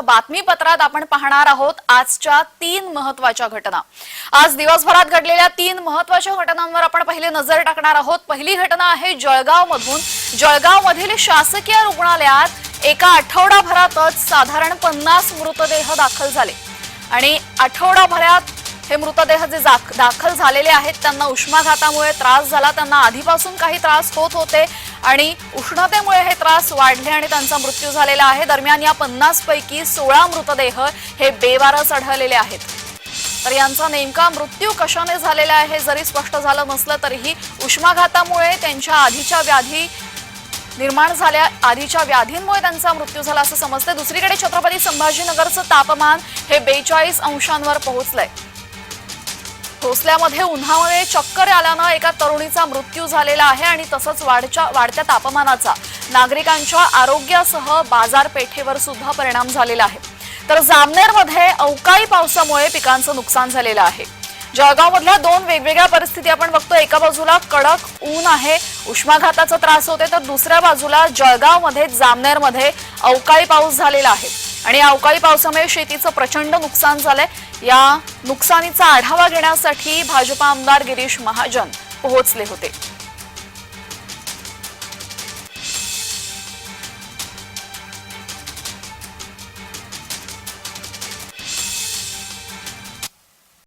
बातमीपत्रात आपण पाहणार आहोत आजच्या तीन महत्त्वाच्या घटना. आज दिवसभरात घडलेल्या तीन महत्त्वाच्या घटनांवर आपण पहिले नजर टाकणार आहोत. पहिली घटना आहे जळगाव मधून जळगाव मधील शासकीय रुग्णालयात एका आठवडाभरातच साधारण पन्नास मृतदेह दाखल झाले. आणि आठवडाभरात हे मृतदेह जे दाखल झालेले आहेत त्यांना उष्माघातामुळे त्रास झाला. त्यांना आधीपासून काही त्रास होत होते आणि उष्णतेमुळे हे त्रास वाढले आणि त्यांचा मृत्यू झालेला आहे. दरम्यान या पन्नास पैकी सोळा मृतदेह हे बेवारस आढळलेले आहेत. तर यांचा नेमका मृत्यू कशाने झालेला आहे जरी स्पष्ट झालं नसलं तरीही उष्माघातामुळे त्यांच्या आधीच्या व्याधी निर्माण झाल्या. आधीच्या व्याधींमुळे त्यांचा मृत्यू झाला असं समजतं दुसरीकडे छत्रपती संभाजीनगरचं तापमान हे बेचाळीस अंशांवर पोहोचलंय. भोसल्यामध्ये उन्हामुळे चक्कर आल्यानं एका तरुणीचा मृत्यू झालेला आहे आणि तसंच वाढच्या वाढत्या तापमानाचा नागरिकांच्या आरोग्यासह बाजारपेठेवर सुद्धा परिणाम झालेला आहे. तर जामनेरमध्ये अवकाळी पावसामुळे पिकांचं नुकसान झालेलं आहे. जळगावमधल्या दोन वेगवेगळ्या परिस्थिती आपण बघतो. एका बाजूला कडक ऊन आहे उष्माघाताचा त्रास होते तर दुसऱ्या बाजूला जळगावमध्ये जामनेरमध्ये अवकाळी पाऊस झालेला आहे. आणि या अवकाळी पावसामुळे शेतीचं प्रचंड नुकसान झालंय. या नुकसानीचा आढावा घेण्यासाठी भाजपा आमदार गिरीश महाजन पोहोचले होते.